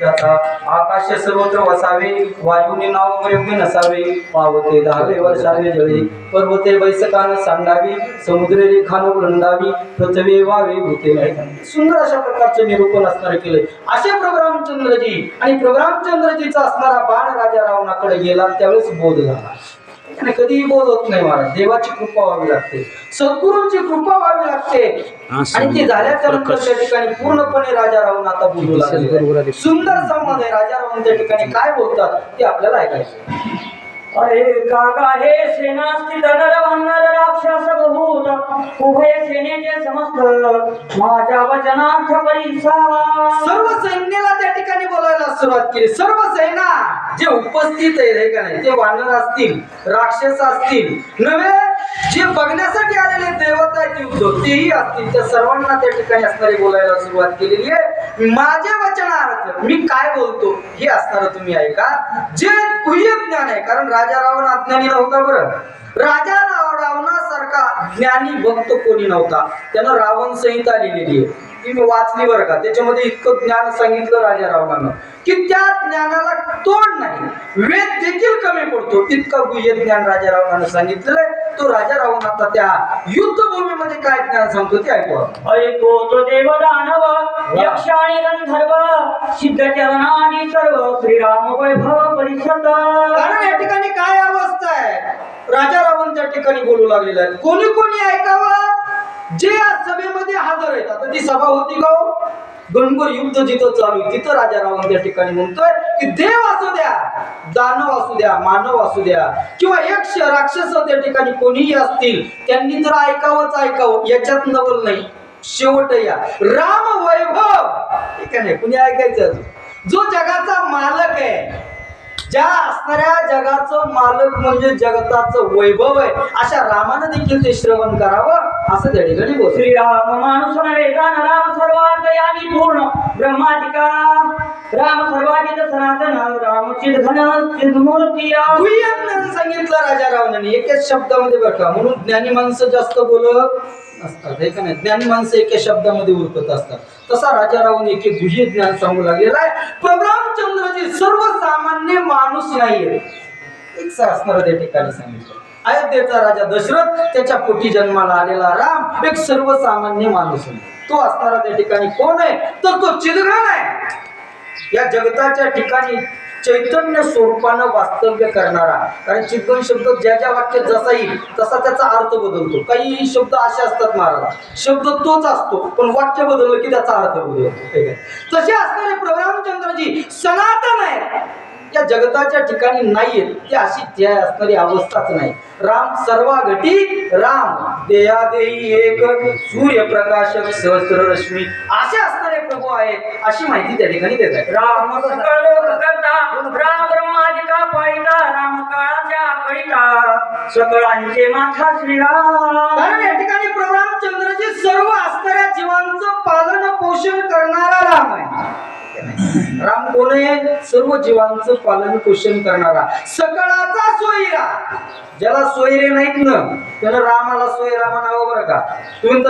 जाता आकाश सर्वत्र वसावे वायूने नाव योग्य नसावे. पावते दहावे वर्षावे जळे पर्वते वैसकान सांडावी समुद्र रेखान वृंदावी पृथ्वी वावे भूते सुंदर अशा प्रकारचे निरूपण असणार केले. असे प्रभुरामचंद्रजी आणि प्रभुरामचंद्रजीचा असणारा बाण राजा रावणाकडे गेला त्यावेळेस बोध झाला. आणि कधीही बोध होत नाही महाराज. देवाची कृपा व्हावी लागते. सद्गुरूंची कृपा व्हावी लागते. आणि ती झाल्याच्यानंतर त्या ठिकाणी पूर्णपणे राजा राहून आता बोलू लागले. सुंदर संवाद आहे. राजा राहून त्या ठिकाणी काय बोलतात ते आपल्याला ऐकायचं अरे काका हे सेनास्ती नर वानर राक्षस बहुत उभे सेनेचे समस्त माझ्या वचनार्थ परिसावा सर्व सैन्याला त्या ठिकाणी बोलायला सुरुवात केली. सर्व सेना जे उपस्थित आहे हे का नाही ते वानर असतील राक्षस असतील नव्हे जे बघण्यासाठी आलेले देवता तेही असतील. त्या सर्वांना त्या ठिकाणी असणारी बोलायला सुरुवात केलेली आहे. माझ्या वचनार्थ मी काय बोलतो हे असणार तुम्ही ऐका. जे गुह्य ज्ञान आहे कारण राजा रावण अज्ञानी नव्हता बरं. राजा राव- रावणासारखा ज्ञानी भक्त कोणी नव्हता. त्यानं रावण संहिता लिहिलेली आहे. ती मी वाचली बरं का? त्याच्यामध्ये इतकं ज्ञान सांगितलं राजा रावणानं की त्या ज्ञानाला तोड नाही. वेद देखील कमी पडतो. इतकं गुह्य ज्ञान राजा रावणानं सांगितलेलं आहे. तो राजा रावण आता त्या युद्धभूमीमध्ये काय ज्ञान सांगतो ते ऐकू. ऐको तो देव दानव यक्ष आणि गंधर्व सिद्ध चरणादी सर्व श्रीराम वैभव परिषद. कारण या ठिकाणी काय अवस्था आहे? राजा रावण त्या ठिकाणी बोलू लागलेला आहे. कोणी कोणी ऐकावं? जे या सभेमध्ये हजर आहेत. आता ती सभा होती का हो? गणभर युद्ध जिथं चालू आहे, तिथं राजा रावण त्या ठिकाणी म्हणतोय की देव असू द्या दानव असू द्या मानव असू द्या किंवा यक्ष राक्षस त्या ठिकाणी कोणीही असतील त्यांनी तर ऐकावंच ऐकावं याच्यात नवल नाही. शेवट या. राम वैभव. ठीक आहे कुणी ऐकायचं जो जगाचा मालक आहे ज्या असणाऱ्या जगाचं मालक म्हणजे जगताचं वैभव आहे अशा रामानं देखील ते श्रवण करावं असं त्या ठिकाणी बोल श्रीराम माणूस नव्हे दान पूर्ण ब्रह्मादिका. राम सर्वाधिक सनातन रामचित घन चिन्मूर्ती सांगितलं राजा रावणाने एकाच शब्दामध्ये बघा म्हणून ज्ञानी माणसं जास्त बोलत असतात हे का नाही? ज्ञानी माणसं एका शब्दामध्ये उरकत असतात. तसा राजा रावण एक एक ज्ञान सांगू लागलेला आहे प्रभ्रामचंद्रजी सर्वसामान्य माणूस नाहीये. एक असणार त्या ठिकाणी सांगितलं. अयोध्येचा राजा दशरथ त्याच्या पोटी जन्माला आलेला राम एक सर्वसामान्य माणूस आहे. तो असणारा त्या ठिकाणी कोण आहे? तर तो चिदघाण आहे. या जगताच्या ठिकाणी चैतन्य स्वरूपानं वास्तव्य करणारा कारण चिदगण शब्द ज्या ज्या वाक्यात जसा येईल तसा त्याचा अर्थ बदलतो. काही शब्द असे असतात महाराज. शब्द तोच असतो पण वाक्य बदललं की त्याचा अर्थ बदलतो. तसे असणारे प्रभुरामचंद्रजी सनातन आहेत. या जगताच्या ठिकाणी नाहीयेत ती अशी त्या असणारी अवस्थाच नाही. राम सर्वाघटी राम. देयादेही एक सूर्यप्रकाशक सहस्र रश्मी असे असणारे प्रभू आहेत अशी माहिती त्या ठिकाणी देत आहे राम राम ब्रह्मादिका पाहिता राम काळाच्या कळिता. सकळांचे माथा श्रीराम. कारण या ठिकाणी प्रभू रामचंद्रजी सर्व असणाऱ्या जीवांचं पालन पोषण करणारा राम कोणे कोण आहे? सर्व जीवांचं पालन पोषण करणारा. सकळाचा सोयरा. ज्याला सोयरे नाहीत ना त्याला रामाला सोयरा म्हणावं बरं का? तुम्ही